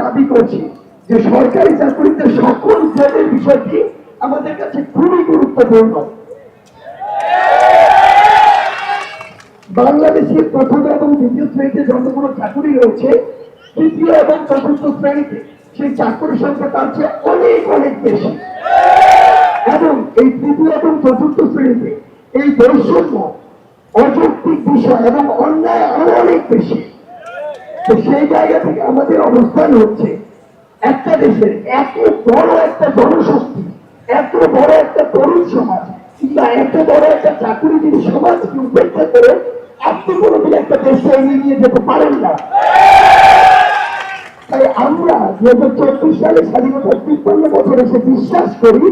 দাবি করছি যে সরকারি চাকরিতে সকল শ্রেণির বিষয়টি আমাদের কাছে খুবই গুরুত্বপূর্ণ। বাংলাদেশের প্রথম এবং দ্বিতীয় শ্রেণীতে যতগুলো চাকরি রয়েছে, তৃতীয় এবং চতুর্থ শ্রেণীতে সেই চাকরির সংখ্যা তার চেয়ে অনেক অনেক বেশি। এবং এই তৃতীয় এবং চতুর্থ শ্রেণীতে এই বৈষম্য অযৌক্তিক বিষয় এবং অন্যায় আরও অনেক বেশি। সেই জায়গা থেকে আমাদের অবস্থান হচ্ছে একটা দেশের এত বড় একটা জনশক্তি, এত বড় একটা তরুণ সমাজ, কিংবা এত বড় একটা চাকরিজীবী সমাজকে উপেক্ষা করে আপনি একটা দেশে এগিয়ে নিয়ে যেতে পারেন না। তাই আমরা দু হাজার চব্বিশ সালে স্বাধীনতার তিপ্পান্ন বছর এসে বিশ্বাস করি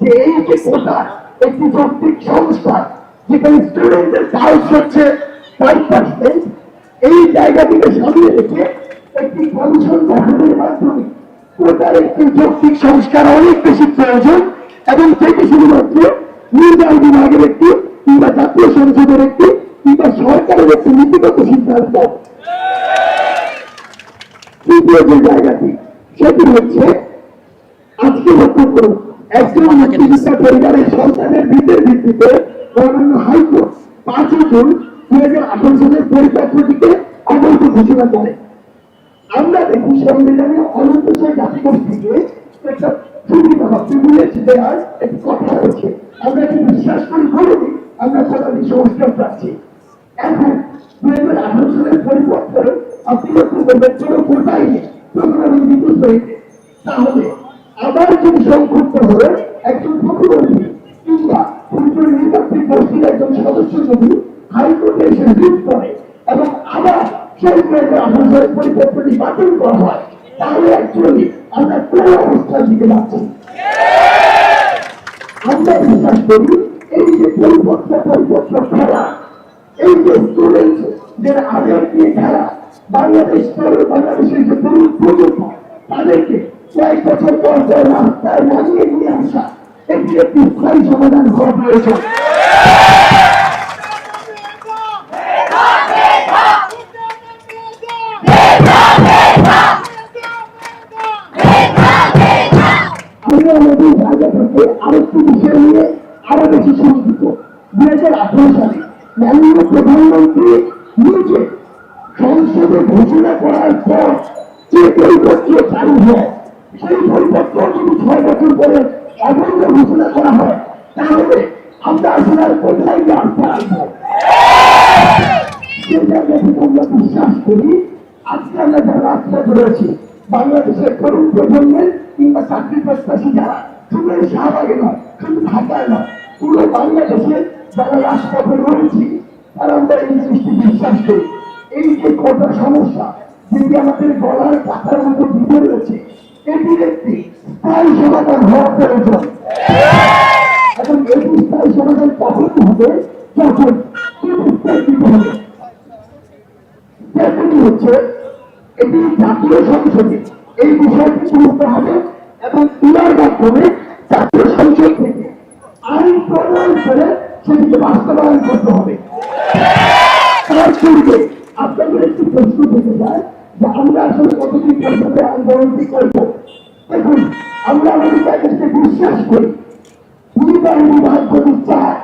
যে এই যে কোটা, একটি যৌক্তিক সংস্থা, যেখানে স্টুডেন্টদের সাহস হচ্ছে ফাইভ পার্সেন্ট এই জায়গাটিকে সামনে রেখে একটি কমিশন গঠনের মাধ্যমে কোটার একটি যৌক্তিক সংস্কার অনেক বেশি প্রয়োজন এবং সেটি শুধুমাত্র নির্বাহী বিভাগের একটি কিংবা জাতীয় সংসদের একটি কিংবা সরকারের একটি নীতিগত সিদ্ধান্ত। তৃতীয় যে জায়গাটি, সেটি হচ্ছে আজকে লক্ষ্য করুন, একজন মুক্তিযোদ্ধা পরিবারের সন্তানের ভিতের ভিত্তিতে হাইকোর্ট পাঁচই জুন দুই হাজার আঠারো সালের পরিপত্রটিকে অবৈধ ঘোষণা করে। আমরা দেখি সংবিধানে অনন্তশয় জাতিগোষ্ঠীকে একটা সুবিধা বা একটি কথা আমরা কি বিশ্বাস করি আমরা পাচ্ছি এখন দুই হাজার আঠারো সালের আপনি কোটাই নেই তখন আমি তাহলে আবার যদি সংক্ষিপ্ত হয়ে একজন প্রতিবন্ধী কিংবা একজন সদস্য যদি হাইকোর্টে এসে রিট করে এবং আবার সেই হাজার আঠারো পরিবর্তনটি বাতিল করা হয় তাহলে অ্যাকচুয়ালি আমরা কোন অবস্থার দিকে যাচ্ছি আমরা বিশ্বাস করি এই যে পরিপত্র পরিপত্র খেলা এই যে স্টুডেন্টদের আগে দিয়ে খেলা বাংলাদেশ বাংলাদেশের যে তরুণ প্রজন্ম তাদেরকে কয়েক বছর পর পর রাস্তায় নামিয়ে নিয়ে আসা এটি একটি স্থায়ী সমাধান হওয়া প্রয়োজন আমি আমাদের জায়গা থেকে আরেকটি বিষয় নিয়ে আরও বেশি চিন্তিত দুই হাজার আঠারো সালে মাননীয় প্রধানমন্ত্রী নিজে সংসদে ঘোষণা করার পর যে পরিপত্র চালু হয়, সেই পরিপত্র যদি ছয় বছর পরে অবৈধ ঘোষণা করা হয়। তাহলে আমরা আসলে কোথায় রাস্তা আমরা বিশ্বাস করি, আজকে যারা রাস্তায় রয়েছি, বাংলাদেশের তরুণ প্রজন্মের কিংবা চাকরি প্রত্যাশী যারা, শুধু শাহবাগে নয়, শুধু ঢাকায় নয়, পুরো বাংলাদেশে যারা রাজপথে রয়েছি, তারা আমরা এই জিনিসটি বিশ্বাস করি। এই যে কটা সমস্যা যেটি আমাদের গলার কাতার মধ্যে ভিতরে রয়েছে এটির একটি স্থায়ী সমাধান হওয়া প্রয়োজন। এবং এটি স্থায়ী সমাধান কখন হবে? যখন হচ্ছে, এটি জাতীয় সংসদে এই বিষয়টি তুলতে হবে এবং তোলার মাধ্যমে জাতীয় সংসদ থেকে আইন প্রণয়ন করে সেটিকে বাস্তবায়ন করতে হবে। আপনাদের একটি প্রশ্ন থেকে যায় যে আমরা আসলে কতদিন পর্যন্ত আন্দোলনটি করব? দেখুন, আমরা আমাদের কাছে বিশ্বাস করি। নির্বাহী বিভাগ যদি চায়,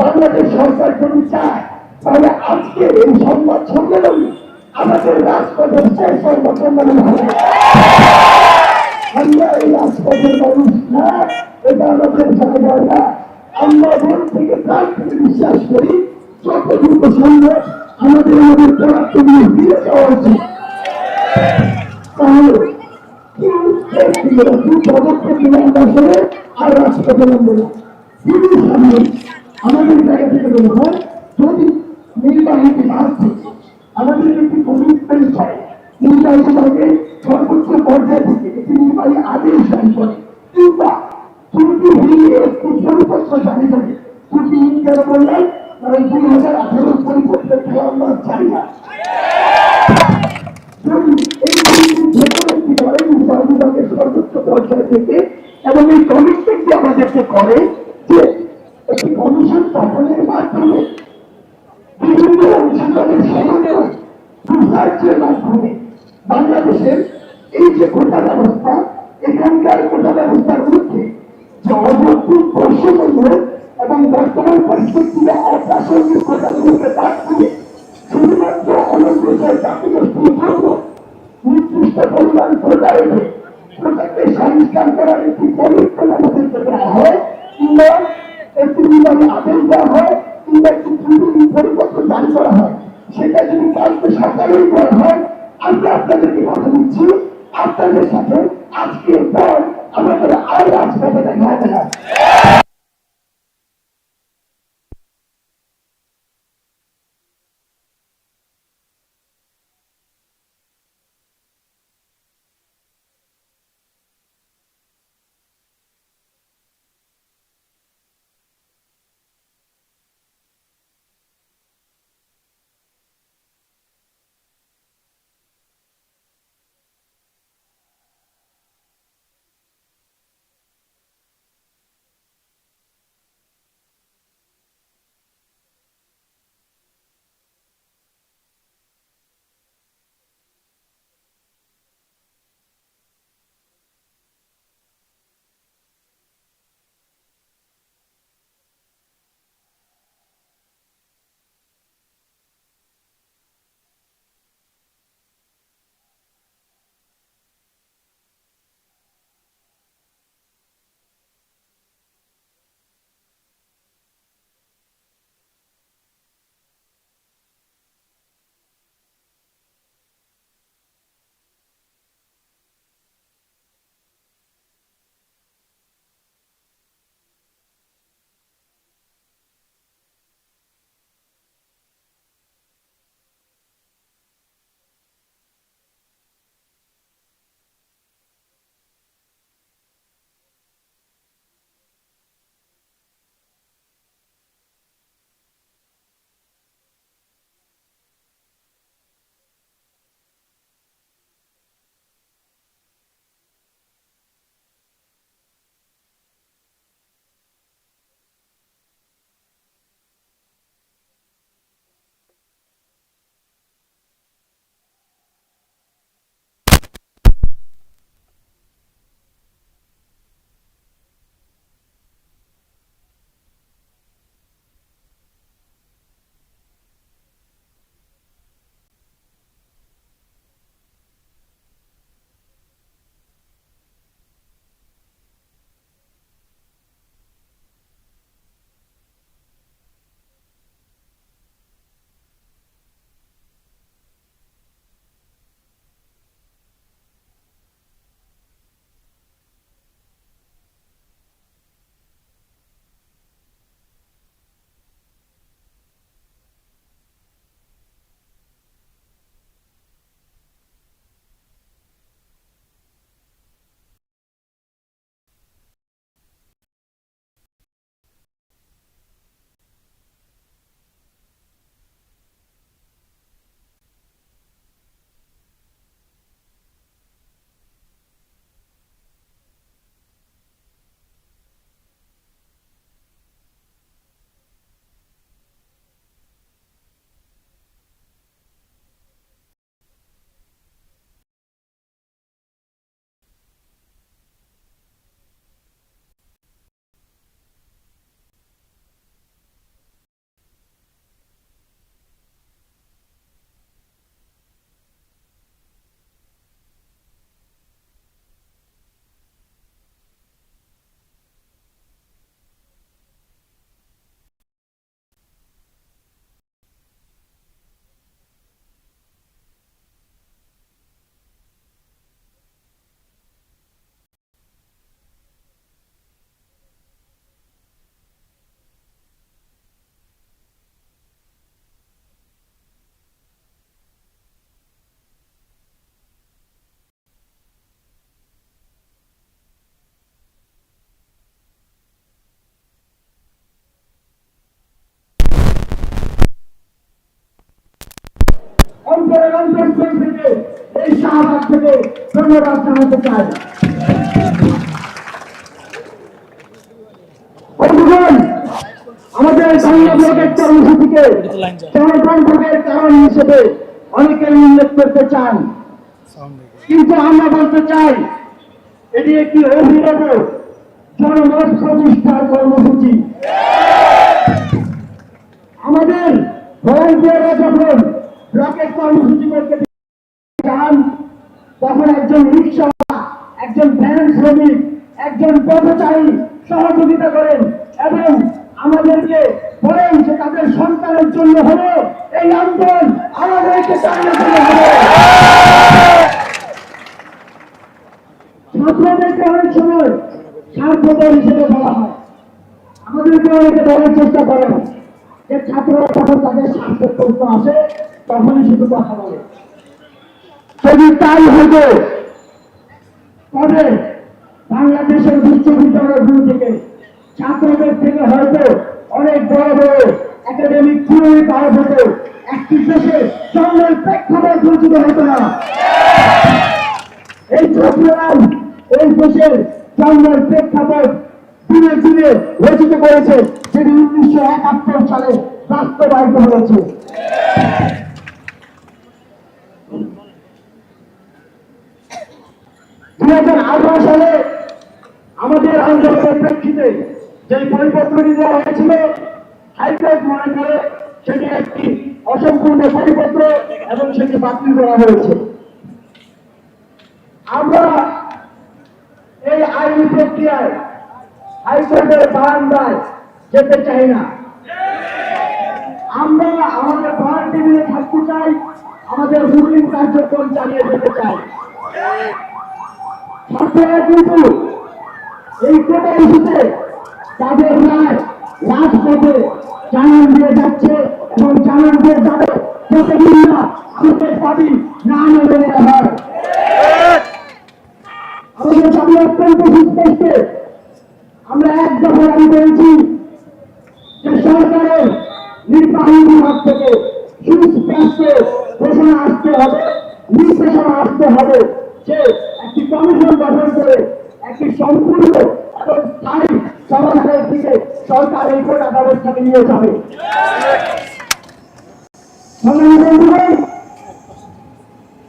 বাংলাদেশ সরকার যদি চায়, তাহলে আজকে এই সংবাদ সম্মেলনে আমাদের রাজপথের চাই সংবাদ সম্মেলন হবে। আমরা এই রাজপথের মানুষ না, এটা আমাদের জায়গা না। আমরা মন থেকে প্রাণ থেকে বিশ্বাস করি যত দ্রুত সম্ভব আমাদের আমাদের পরাক্ত নিয়ে ফিরে যাওয়া উচিত। তাহলে আর কিন্তু সামনে আমাদের জায়গা থেকে সর্বোচ্চ পর্যায় থেকে একটি নির্বাহী আদেশ জারি করে কিংবা ত্রুটি হইলে একটি পরিপত্র জারি করে ত্রুটি কেন বললেন কারণ দুই হাজার আঠারো পরিপত্রের খেলা আমরা জানি না যদি এই ত্রুটির ভেতরে কি করে নির্বাহী বিভাগের সর্বোচ্চ পর্যায় থেকে এবং এই কমিটমেন্টটি আমাদেরকে করে যে একটি কমিশন গঠনের মাধ্যমে বিভিন্ন অংশীদারের সমন্বয় রিসার্চের মাধ্যমে বাংলাদেশের এই যে কোটা ব্যবস্থা এখানকার কোটা ব্যবস্থার মধ্যে যে অযৌক্তিক বৈষম্য এবং বর্তমান পরিস্থিতিতে অপ্রাসঙ্গিক কোটাগুলোকে বাদ দিয়ে শুধুমাত্র অনগ্রসর জাতিগোষ্ঠীর জন্য নির্দিষ্ট পরিমাণ কোটা রেখে সংস্কার করার একটি পরিবর্তন আমাদেরকে দেওয়া হয় কিংবা একটি নির্বাহী আদেশ দেওয়া হয় কিংবা একটি ত্রিপুরী পরিপত্র জারি করা হয়। সেটা যদি কালকে সকালেই করা হয় আমরা আপনাদেরকে কথা দিচ্ছি। আপনাদের সাথে আজকের পর আমাদের আর রাজপথে দেখা হবে না ধন্যবাদ জানাতে চাই। আমাদের ব্লকের কর্মসূচিকে জনগণ কারণ হিসেবে অনেকেই উল্লেখ করতে চান। কিন্তু আমরা বলতে চাই, এটি একটি অভিনব জনমত প্রতিষ্ঠার কর্মসূচি। আমাদের ভলান্টিয়াররা যখন রকেট কর্মসূচি করতে যান তখন একজন রিক্সা একজন ভ্যান শ্রমিক, একজন পথচারী সহযোগিতা করেন এবং আমাদেরকে বলেন যে তাদের সন্তানের জন্য হলো এই আন্দোলন আমাদেরকে ছাত্রদেরকে অনেক সময় স্বার্থপর হিসেবে বলা হয়। আমাদেরকে অনেকে বলার চেষ্টা করেন যে ছাত্ররা যখন তাদের আসে তখনই শুধু কথা বলে। যদি তাই হতো তবে বাংলাদেশের বিশ্ববিদ্যালয়গুলো থেকে ছাত্রদের থেকে হয়তো অনেক বড় বড় একাডেমিক থিওরি পাওয়া যেত। একটি দেশে জন্মের প্রেক্ষাপট রচিত হতো না। এই ছাত্ররাই এই দেশের জন্মের প্রেক্ষাপট দিনে দিনে রচিত করেছে, যেটি উনিশশো একাত্তর সালে বাস্তবায়িত হয়েছে। দুই হাজার আঠারো সালে আমাদের আন্দোলনের প্রেক্ষিতে যে পরিপত্রটি দেওয়া হয়েছিল, হাইকোর্ট মনে করে সেটি একটি অসম্পূর্ণ পরিপত্র এবং সেটি বাতিল করা হয়েছে। আমরা এই আইনি প্রক্রিয়ায় হাইকোর্টের বারান্দায় যেতে চাই না। আমরা আমাদের ভাড়া টেবিলে থাকতে চাই, আমাদের রুলিং কার্যক্রম চালিয়ে যেতে চাই। ছাত্ররা কিন্তু এই কোটা ইস্যুতে দিয়ে যাচ্ছে এবং জানান দিয়ে আমাদের দাবি না মেনে আমাদের দাবি অত্যন্ত আমরা এক দফা দাবি করেছি যে সরকারের নির্বাহী বিভাগ থেকে সুস্পষ্ট ঘোষণা আসতে হবে নির্দেশনা আসতে হবে যে একটি কমিশন গঠন করে একটি সম্পূর্ণ এবং স্থায়ী সমাধানের দিকে সরকার এই কোটা ব্যবস্থাকে নিয়ে যাবে।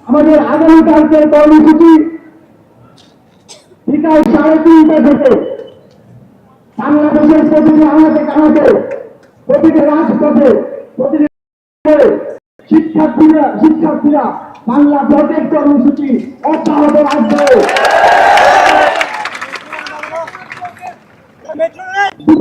আমাদের আগামীকালকের কর্মসূচি বিকাল সাড়ে তিনটা থেকে বাংলাদেশের প্রতিটি আমাকে কামাতে, প্রতিটি রাজপথে, প্রতিটি শিক্ষার্থীরা শিক্ষার্থীরা বাংলা ব্লকের কর্মসূচি অব্যাহত রাখবে বিকাল সাড়ে তিনটায়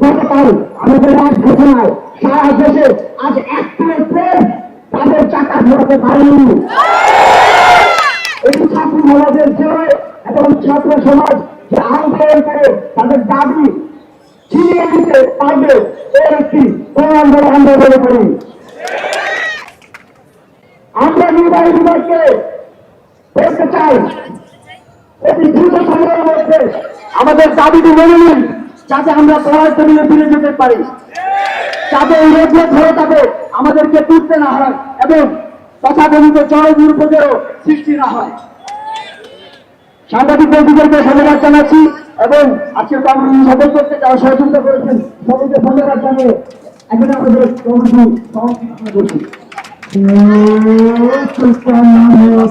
গতকাল আমাদের রাজঘোষণায় সারা দেশে আজ এক প্লেট প্রেস তাদের চাকা ঘোরাতে পারেনি। এই ছাত্র সমাজের জন্য এবং ছাত্র সমাজ যে আন্দোলন করে তাদের দাবি ছিনিয়ে নিতে পারবে এর একটি প্রমাণ আমরা মনে করি। আমরা নির্বাহী বিভাগকে বলতে চাই, অতি দ্রুত সময়ের মধ্যে আমাদের দাবিটি মেনে নিন। যাতে আমরা পড়ার টেবিলে ফিরে যেতে পারি। যাতে এই রোগের ধরে যাবে আমাদেরকে তুলতে না হয় এবং তথাকথিত চরম দুর্ভোগেরও সৃষ্টি না হয়। সাংবাদিক বন্ধুদেরকে ধন্যবাদ জানাচ্ছি এবং আজকের কর্মসূচি সফল করতে যারা সহযোগিতা করেছেন সকলকে ধন্যবাদ জানিয়ে এখন আমাদের কর্মসূচি সমাপ্তি করছি। সুস্থ মানুষ